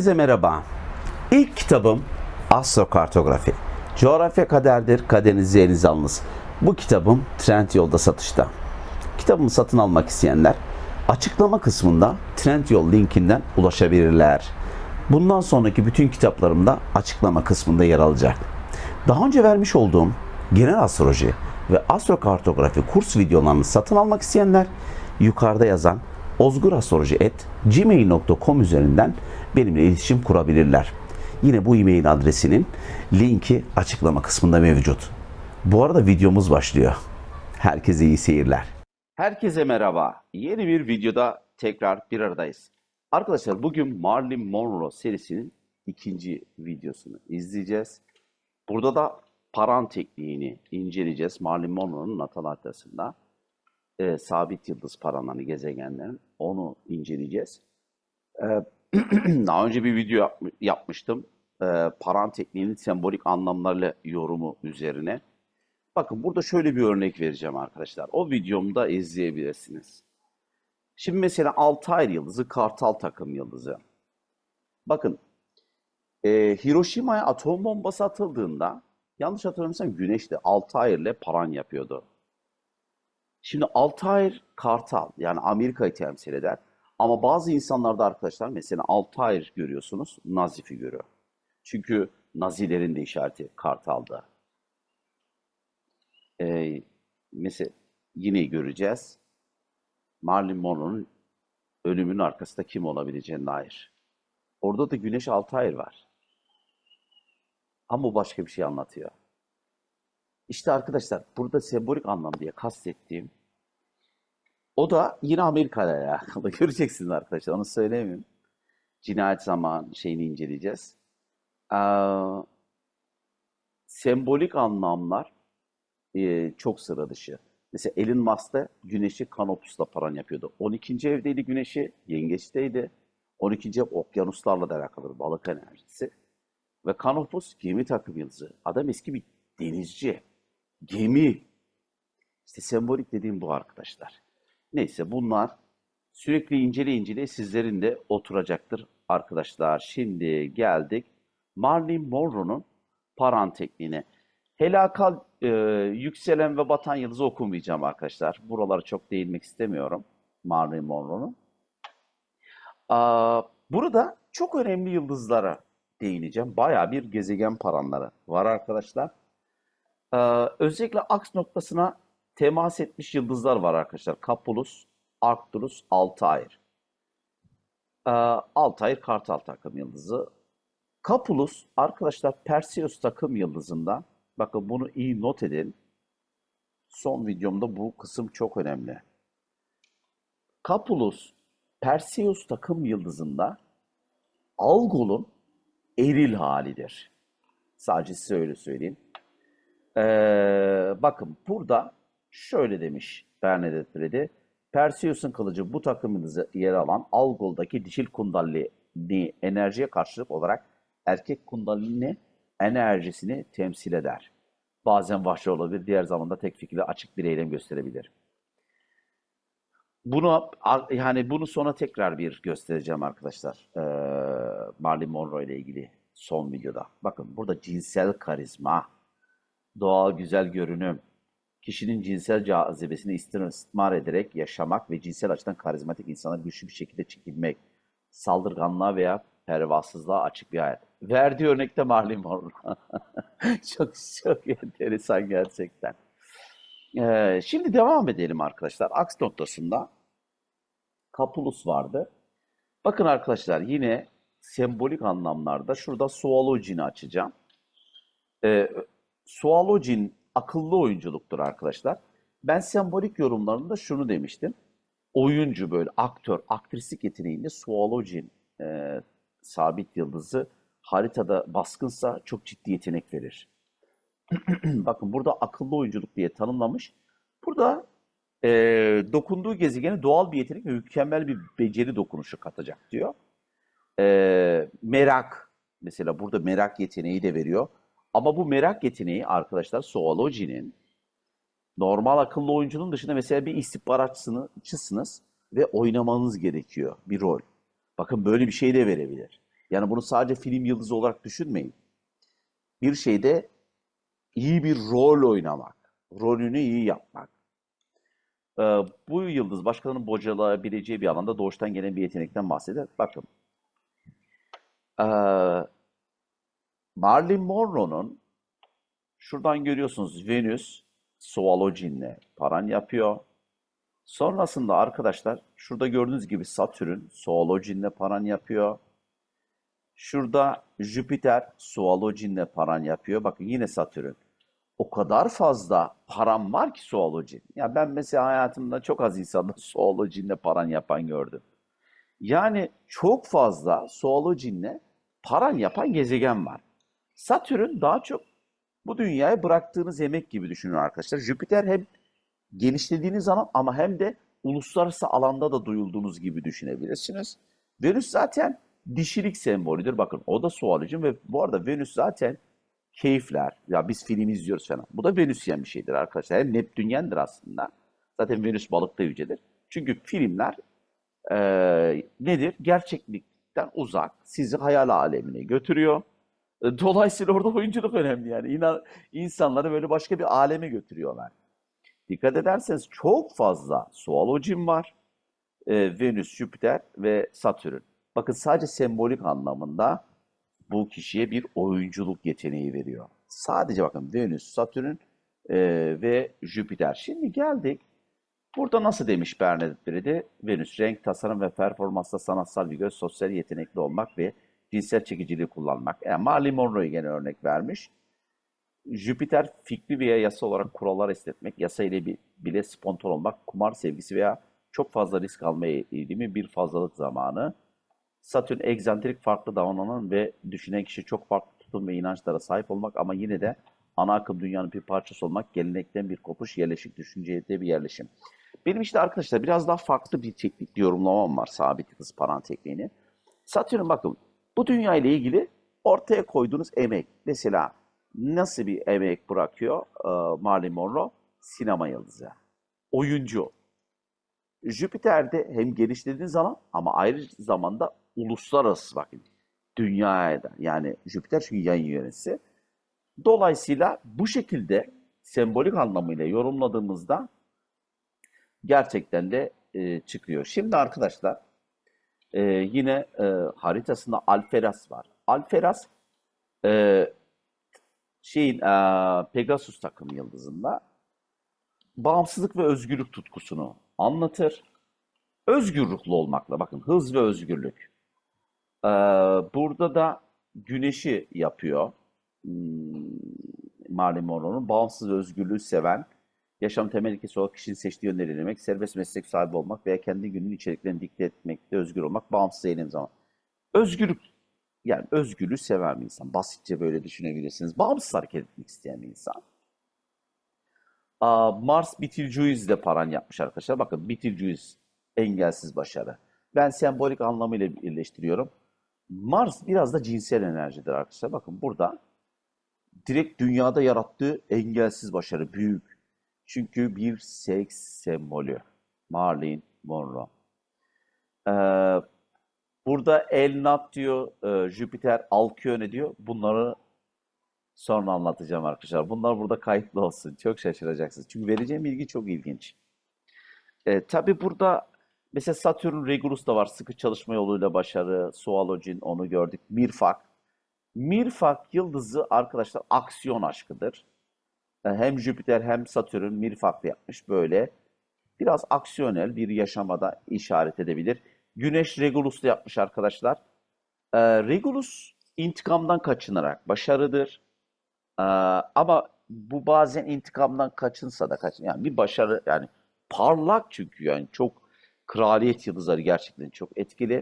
Herkese merhaba. İlk kitabım Astrokartografi. Coğrafya kaderdir, kaderinizi elinize alınız. Bu kitabım Trendyol'da satışta. Kitabımı satın almak isteyenler açıklama kısmında Trendyol linkinden ulaşabilirler. Bundan sonraki bütün kitaplarım da açıklama kısmında yer alacak. Daha önce vermiş olduğum genel astroloji ve astrokartografi kurs videolarını satın almak isteyenler yukarıda yazan ozgurastroloji.gmail.com üzerinden benimle iletişim kurabilirler. Yine bu e-mail adresinin linki açıklama kısmında mevcut. Bu arada videomuz başlıyor. Herkese iyi seyirler. Herkese merhaba. Yeni bir videoda tekrar bir aradayız. Arkadaşlar bugün Marilyn Monroe serisinin ikinci videosunu izleyeceğiz. Burada da paran tekniğini inceleyeceğiz. Marilyn Monroe'nun natal haritasında e, sabit yıldız paranlarını gezegenlerin onu inceleyeceğiz. E, daha önce bir video yap- yapmıştım. E, paran tekniğinin sembolik anlamlarıyla yorumu üzerine. Bakın burada şöyle bir örnek vereceğim arkadaşlar. O videomda izleyebilirsiniz. Şimdi mesela Altair yıldızı, Kartal takım yıldızı. Bakın e, Hiroşima'ya atom bombası atıldığında yanlış hatırlamıyorsam Güneş de Altair'le paran yapıyordu. Şimdi Altair Kartal yani Amerika'yı temsil eder. Ama bazı insanlarda arkadaşlar mesela Altair görüyorsunuz Nazi figürü. Çünkü Nazilerin de işareti Kartal'da. Ee, mesela yine göreceğiz. Marilyn Monroe'nun ölümünün arkasında kim olabileceğine dair. Orada da Güneş Altair var. Ama başka bir şey anlatıyor. İşte arkadaşlar burada sembolik anlam diye kastettiğim o da yine Amerika ile alakalı. Göreceksiniz arkadaşlar onu söyleyeyim. Cinayet zaman şeyini inceleyeceğiz. Ee, sembolik anlamlar e, çok sıra dışı. Mesela Elon Musk da Güneş'i Kanopus'la paran yapıyordu. 12. evdeydi Güneş'i, Yengeç'teydi. 12. ev okyanuslarla da alakalı balık enerjisi. Ve Kanopus gemi takım yıldızı. Adam eski bir denizci. Gemi. İşte sembolik dediğim bu arkadaşlar. Neyse bunlar sürekli incele incele sizlerin de oturacaktır arkadaşlar. Şimdi geldik Marilyn Monroe'nun paran tekniğine. Helakal e, yükselen ve batan yıldızı okumayacağım arkadaşlar. Buralara çok değinmek istemiyorum Marilyn Monroe'nun. Burada çok önemli yıldızlara değineceğim. Bayağı bir gezegen paranları var arkadaşlar. Ee, özellikle aks noktasına temas etmiş yıldızlar var arkadaşlar. Capulus, Arcturus, Altair. Ee, Altair Kartal takım yıldızı. Capulus arkadaşlar Perseus takım yıldızında. Bakın bunu iyi not edin. Son videomda bu kısım çok önemli. Capulus Perseus takım yıldızında Algol'un eril halidir. Sadece size öyle söyleyeyim. Ee, bakın burada şöyle demiş Bernadette Brady. Perseus'un kılıcı bu takım yıldızı yer alan Algol'daki dişil kundalini enerjiye karşılık olarak erkek kundalini enerjisini temsil eder. Bazen vahşi olabilir, diğer zamanda tek fikirli açık bir eylem gösterebilir. Bunu yani bunu sonra tekrar bir göstereceğim arkadaşlar. Ee, Marilyn Monroe ile ilgili son videoda. Bakın burada cinsel karizma, doğal güzel görünüm, kişinin cinsel cazibesini istismar ederek yaşamak ve cinsel açıdan karizmatik insana güçlü bir şekilde çekilmek, saldırganlığa veya pervasızlığa açık bir hayat. Verdiği örnekte Marilyn Monroe. çok çok enteresan gerçekten. Ee, şimdi devam edelim arkadaşlar. Aks noktasında Capulus vardı. Bakın arkadaşlar yine sembolik anlamlarda şurada Sualogini açacağım. Ee, Sualogin akıllı oyunculuktur arkadaşlar. Ben sembolik yorumlarında şunu demiştim. Oyuncu böyle aktör, aktrislik yeteneğinde Sualogin e, sabit yıldızı haritada baskınsa çok ciddi yetenek verir. Bakın burada akıllı oyunculuk diye tanımlamış. Burada e, dokunduğu gezegene doğal bir yetenek ve mükemmel bir beceri dokunuşu katacak diyor. E, merak mesela burada merak yeteneği de veriyor. Ama bu merak yeteneği arkadaşlar Zoology'nin normal akıllı oyuncunun dışında mesela bir istihbaratçısınız ve oynamanız gerekiyor bir rol. Bakın böyle bir şey de verebilir. Yani bunu sadece film yıldızı olarak düşünmeyin. Bir şeyde iyi bir rol oynamak, rolünü iyi yapmak. Ee, bu yıldız başkalarının bocalayabileceği bir alanda doğuştan gelen bir yetenekten bahseder. Bakın, ee, Marilyn Monroe'nun şuradan görüyorsunuz Venüs Sualojin'le paran yapıyor. Sonrasında arkadaşlar şurada gördüğünüz gibi Satürn Sualojin'le paran yapıyor. Şurada Jüpiter Sualojin'le paran yapıyor. Bakın yine Satürn. O kadar fazla param var ki Sualojin. Ya ben mesela hayatımda çok az insanda Sualojin'le paran yapan gördüm. Yani çok fazla Sualojin'le paran yapan gezegen var. Satürn daha çok bu dünyaya bıraktığınız emek gibi düşünün arkadaşlar. Jüpiter hem genişlediğiniz zaman ama hem de uluslararası alanda da duyulduğunuz gibi düşünebilirsiniz. Venüs zaten dişilik sembolüdür. Bakın o da sualıcım ve bu arada Venüs zaten keyifler. Ya biz film izliyoruz falan. Bu da Venüsyen bir şeydir arkadaşlar. Hem Neptünyendir aslında. Zaten Venüs balıkta yücedir. Çünkü filmler eee, nedir? Gerçeklikten uzak. Sizi hayal alemine götürüyor. E, Dolayısıyla orada oyunculuk önemli yani. İnan, insanları böyle başka bir aleme götürüyorlar. Dikkat ederseniz çok fazla sualojim var. Ee, Venüs, Jüpiter ve Satürn. Bakın sadece sembolik anlamında bu kişiye bir oyunculuk yeteneği veriyor. Sadece bakın Venüs, Satürn e, ve Jüpiter. Şimdi geldik. Burada nasıl demiş Bernadette Brede? Venüs, renk, tasarım ve performansta sanatsal bir göz, sosyal yetenekli olmak ve cinsel çekiciliği kullanmak. Yani Marilyn Monroe'yu gene örnek vermiş. Jüpiter fikri veya yasa olarak kurallar esnetmek, yasa ile bi- bile spontan olmak, kumar sevgisi veya çok fazla risk alma eğilimi bir fazlalık zamanı. Satürn egzantrik farklı davranan ve düşünen kişi çok farklı tutum ve inançlara sahip olmak ama yine de ana akım dünyanın bir parçası olmak, gelenekten bir kopuş, yerleşik düşünceye de bir yerleşim. Benim işte arkadaşlar biraz daha farklı bir teknik yorumlamam var sabit yıldız paran tekniğini. Satürn bakın bu dünya ile ilgili ortaya koyduğunuz emek. Mesela nasıl bir emek bırakıyor e, Marilyn Monroe? Sinema yıldızı. Oyuncu. Jüpiter'de hem genişlediğiniz zaman ama ayrı zamanda uluslararası bakın. Dünyaya da yani Jüpiter çünkü yayın yöneticisi. Dolayısıyla bu şekilde sembolik anlamıyla yorumladığımızda gerçekten de e, çıkıyor. Şimdi arkadaşlar e, yine e, haritasında Alferas var. Alferas e, şeyin e, Pegasus takım yıldızında bağımsızlık ve özgürlük tutkusunu anlatır. Özgür ruhlu olmakla bakın hız ve özgürlük. E, burada da güneşi yapıyor. Hmm, Marilyn Monroe'nun bağımsız özgürlüğü seven, yaşam temel ilkesi olarak kişinin seçtiği yönleri ilerlemek, serbest meslek sahibi olmak veya kendi günün içeriklerini dikte etmekte özgür olmak, bağımsız eylem zaman. Özgürlük, yani özgürlüğü seven bir insan. Basitçe böyle düşünebilirsiniz. Bağımsız hareket etmek isteyen bir insan. Aa, Mars Betelgeuse de paran yapmış arkadaşlar. Bakın Betelgeuse engelsiz başarı. Ben sembolik anlamıyla birleştiriyorum. Mars biraz da cinsel enerjidir arkadaşlar. Bakın burada direkt dünyada yarattığı engelsiz başarı büyük. Çünkü bir seks sembolü. Marilyn Monroe. Ee, burada El Nat diyor, e, Jüpiter Alkyone diyor. Bunları sonra anlatacağım arkadaşlar. Bunlar burada kayıtlı olsun. Çok şaşıracaksınız. Çünkü vereceğim bilgi çok ilginç. E, tabii burada mesela Satürn Regulus da var. Sıkı çalışma yoluyla başarı. Sualojin onu gördük. Mirfak. Mirfak yıldızı arkadaşlar aksiyon aşkıdır. E, Hem Jüpiter hem Satürn Mirfak'ta yapmış böyle. Biraz aksiyonel bir yaşamada işaret edebilir. Güneş Regulus'ta yapmış arkadaşlar. E, Regulus intikamdan kaçınarak başarıdır. Ee, ama bu bazen intikamdan kaçınsa da kaçın. Yani bir başarı yani parlak çünkü yani çok kraliyet yıldızları gerçekten çok etkili.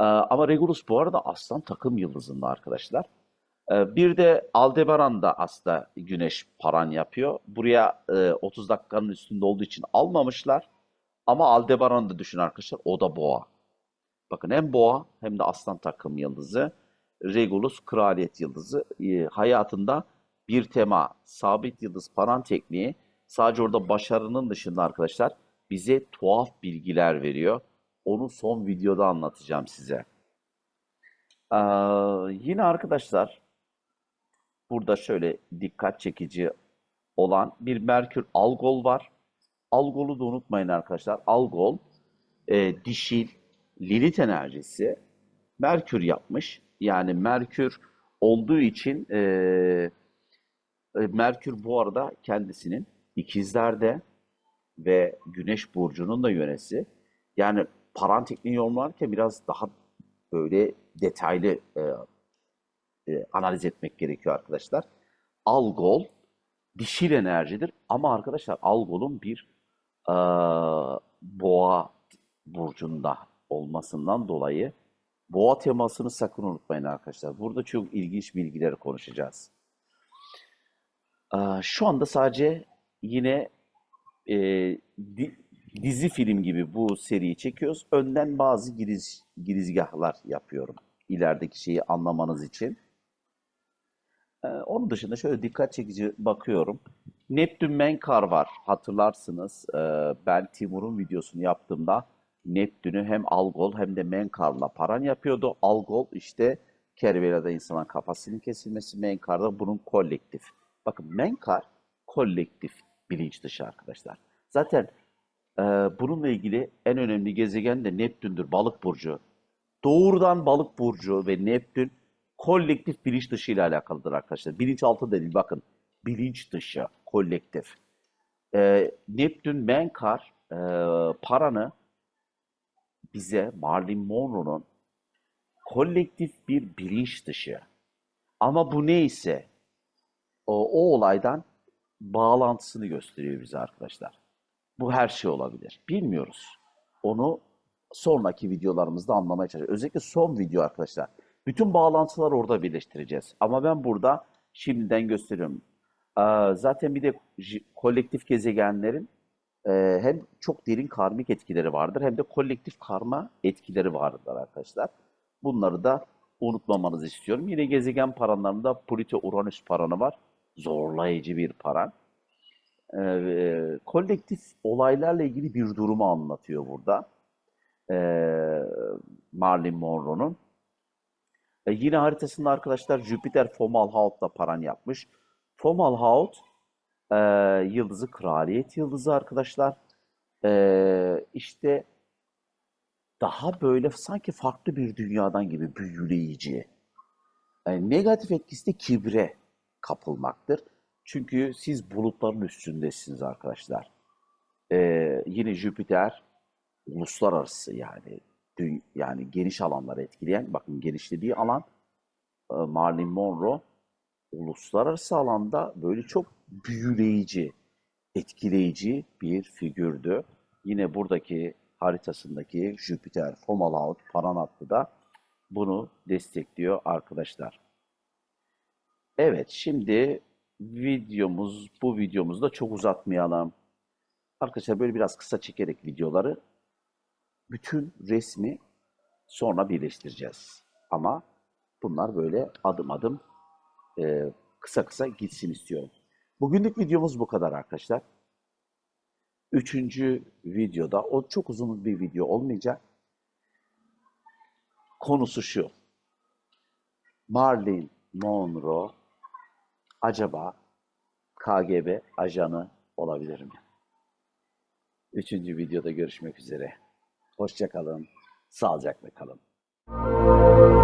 Ee, ama Regulus bu arada aslan takım yıldızında arkadaşlar. Ee, bir de Aldebaran da aslında güneş paran yapıyor. Buraya e, 30 dakikanın üstünde olduğu için almamışlar. Ama Aldebaran'ı da düşün arkadaşlar. O da boğa. Bakın hem boğa hem de aslan takım yıldızı. Regulus kraliyet yıldızı. E, hayatında bir tema sabit yıldız paran tekniği sadece orada başarının dışında arkadaşlar bize tuhaf bilgiler veriyor. Onu son videoda anlatacağım size. Aa, yine arkadaşlar burada şöyle dikkat çekici olan bir Merkür Algol var. Algol'u da unutmayın arkadaşlar. Algol e, dişil Lilith enerjisi Merkür yapmış. Yani Merkür olduğu için e, e, Merkür bu arada kendisinin ikizlerde ve Güneş burcunun da yönesi. Yani paran tekniği yorumlarken biraz daha böyle detaylı e, e, analiz etmek gerekiyor arkadaşlar. Algol dişil enerjidir ama arkadaşlar Algol'un bir e, boğa burcunda olmasından dolayı boğa temasını sakın unutmayın arkadaşlar. Burada çok ilginç bilgileri konuşacağız. E, şu anda sadece yine e, di- dizi film gibi bu seriyi çekiyoruz. Önden bazı giriz, girizgahlar yapıyorum. İlerideki şeyi anlamanız için. Ee, onun dışında şöyle dikkat çekici bakıyorum. Neptün Menkar var. Hatırlarsınız ee, ben Timur'un videosunu yaptığımda Neptün'ü hem Algol hem de Menkar'la paran yapıyordu. Algol işte Kervela'da insanın kafasının kesilmesi, Menkar'da bunun kolektif. Bakın Menkar kolektif bilinç dışı arkadaşlar. Zaten ee, bununla ilgili en önemli gezegen de Neptün'dür, balık burcu. Doğrudan balık burcu ve Neptün kolektif bilinç dışı ile alakalıdır arkadaşlar. Bilinçaltı değil bakın. Bilinç dışı, kolektif. Ee, Neptün Menkar e, paranı bize Marilyn Monroe'nun kolektif bir bilinç dışı. Ama bu neyse o, o olaydan bağlantısını gösteriyor bize arkadaşlar. Bu her şey olabilir. Bilmiyoruz. Onu sonraki videolarımızda anlamaya çalışacağız. Özellikle son video arkadaşlar. Bütün bağlantıları orada birleştireceğiz. Ama ben burada şimdiden gösteriyorum. Ee, Zaten bir de kolektif gezegenlerin e, hem çok derin karmik etkileri vardır hem de kolektif karma etkileri vardır arkadaşlar. Bunları da unutmamanızı istiyorum. Yine gezegen paranlarında Plüto-Uranüs paranı var. Zorlayıcı bir paran e, kolektif olaylarla ilgili bir durumu anlatıyor burada. E, Marilyn Monroe'nun. E, yine haritasında arkadaşlar Jüpiter Fomalhaut'la paran yapmış. Fomalhaut e, yıldızı kraliyet yıldızı arkadaşlar. E, işte daha böyle sanki farklı bir dünyadan gibi büyüleyici. E, negatif etkisi de kibre kapılmaktır. Çünkü siz bulutların üstündesiniz arkadaşlar. Ee, yine Jüpiter uluslararası yani dü- yani geniş alanları etkileyen bakın genişlediği alan e, Marilyn Monroe uluslararası alanda böyle çok büyüleyici, etkileyici bir figürdü. Yine buradaki haritasındaki Jüpiter Fomalhaut paran hattı da bunu destekliyor arkadaşlar. Evet, şimdi videomuz, bu videomuzda çok uzatmayalım. Arkadaşlar böyle biraz kısa çekerek videoları bütün resmi sonra birleştireceğiz. Ama bunlar böyle adım adım e, kısa kısa gitsin istiyorum. Bugünlük videomuz bu kadar arkadaşlar. Üçüncü videoda, o çok uzun bir video olmayacak. Konusu şu. Marilyn Monroe acaba KGB ajanı olabilir mi? Üçüncü videoda görüşmek üzere. Hoşçakalın, sağlıcakla kalın. Müzik